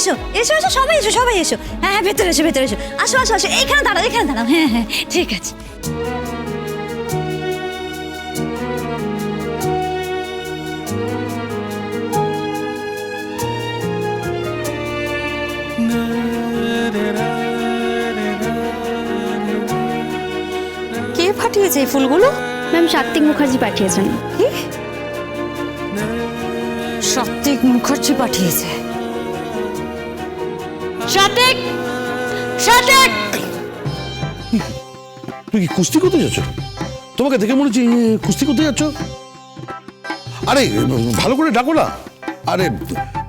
এসো এসো এসো সবাই এসো সবাই এসো। হ্যাঁ হ্যাঁ ভেতরে এসো ভেতরে এসো। আসো আসো আসো এইখানে দাঁড়াও এখানে দাঁড়াও। হ্যাঁ হ্যাঁ ঠিক আছে। কে ফাটিয়েছে এই ফুলগুলো? ম্যাম সাত্বিক মুখার্জি পাঠিয়েছেন। কি সাত্বিক মুখার্জি পাঠিয়েছে। সাত্বিক সাত্বিক তুমি কি কুস্তি করতে যাচ্ছ? তোমাকে দেখে মনে হচ্ছে কুস্তি করতে যাচ্ছ? আরে ভালো করে ডাকো না। আরে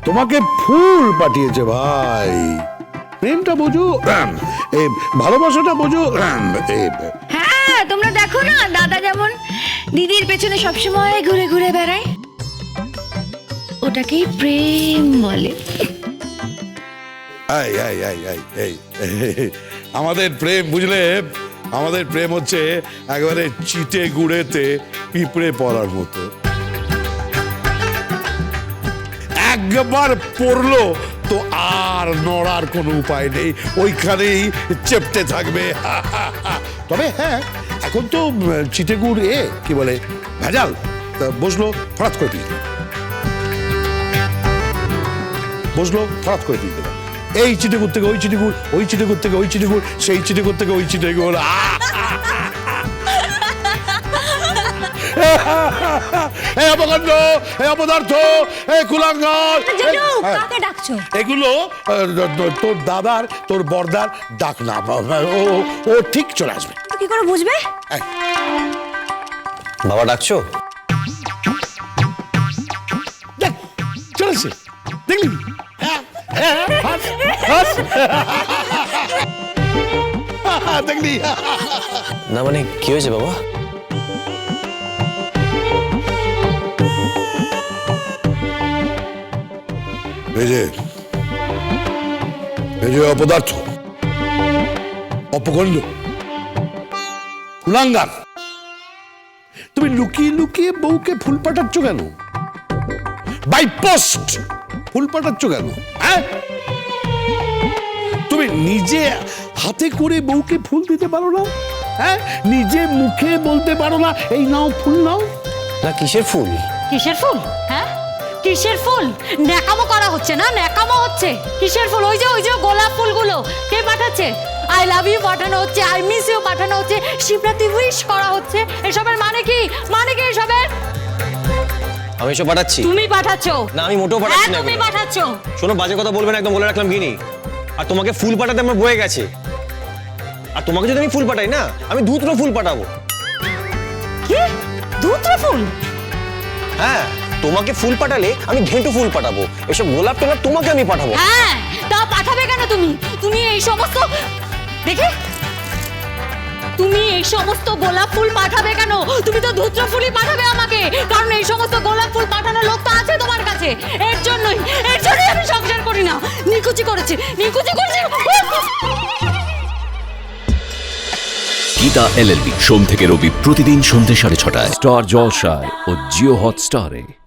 তোমাকে ফুল পাঠিয়েছে ভাই। প্রেমটা বোঝো আহ, ভালোবাসাটা বোঝো এ, হ্যাঁ তোমরা দেখো না দাদা যেমন দিদির পেছনে সবসময় ঘুরে ঘুরে বেড়ায় ওটাকেই প্রেম বলে। এই, আমাদের প্রেম বুঝলে? আমাদের প্রেম হচ্ছে একেবারে চিটে গুড়েতে পিঁপড়ে পড়ার মতো। একবার পড়ল তো আর নড়ার কোনো উপায় নেই। ওইখানেই চেপটে থাকবে। তবে হ্যাঁ এখন তো উম, চিটে গুড় এ কি বলে ভেজাল। তা বসল ফরাত করে দিয়ে। বসল ফরাত করে দিয়ে দিল। এই চিটেগুর থেকে ওই চিটেগুর ওই থেকে ওই চিটেগুর সেই থেকে ওই চিটেগুর এই অপকাণ্ড এই অপদার্থ কুলাঙ্গার। জেঠু হ্যাঁ। কাকে ডাকছো? এগুলো তোর দাদার তোর বর্দার ডাক না। ও ও ঠিক চলে আসবে। কি করে বুঝবে? বাবা ডাকছো? দেখ চলেছে দেখলি? হ্যাঁ, হ্যাঁ, হাস, হাস। দেখলি না। মানে কি হয়েছে বাবা? ভেজে ভেজে অপদার্থ। অপখণ্ড কুলাঙ্গার। তুমি লুকিয়ে লুকিয়ে বউকে ফুল পাঠাচ্ছ কেন? বাই পোস্ট ফুল পাঠাচ্ছ কেন? হ্যাঁ? নিজে হাতে করে বউকে ফুল দিতে পারো না? হ্যাঁ? নিজে মুখে বলতে পারো না এই নাও ফুল নাও। না কিসের ফুল? কিসের ফুল? হ্যাঁ? কিসের ফুল? ন্যাকামো করা হচ্ছে না? ন্যাকামো হচ্ছে? কিসের ফুল? ওই যে ওই যে গোলাপ ফুলগুলো কে পাঠাচ্ছে? আই লাভ ইউ পাঠানো হচ্ছে আই মিস ইউ পাঠানো হচ্ছে শিবরাত্রি উইশ করা হচ্ছে। এসবের মানে কি? মানে কি এসবের? আমি এসব পাঠাচ্ছি। তুমি পাঠাচ্ছো। না, আমি মোটেও হ্যাঁ পাঠাচ্ছি না তুমি। পাঠাচ্ছো। শোনো বাজে কথা বলবেন একদম বলে রাখলাম গিনি আর তোমাকে ফুল পাঠাতে আমার বয়ে গেছে। আর তোমাকে যদি আমি ফুল পাঠাই না আমি দুটো ফুল পাঠাবো। কি? ফুল? হ্যাঁ তোমাকে ফুল পাঠালে আমি ঘেঁটু ফুল পাঠাবো। এসব গোলাপ টোলাপ তোমাকে আমি পাঠাবো। হ্যাঁ তা পাঠাবে কেন তুমি? তুমি এই সমস্ত দেখে। তুমি এই সমস্ত গোলাপ ফুল পাঠাবে কেন? তুমি তো ধুত্র ফুলই পাঠাবে আমাকে। কারণ এই সমস্ত গোলাপ ফুল পাঠানোর লোক তো আছে তোমার কাছে। এর জন্যই এর জন্যই করি না। নিকুচি করেছি নিকুচি করেছি। গীতা এলএলবি সোম থেকে রবি প্রতিদিন সন্ধ্যে সাড়ে ছটায়। স্টার জলসায় ও জিও হটস্টারে।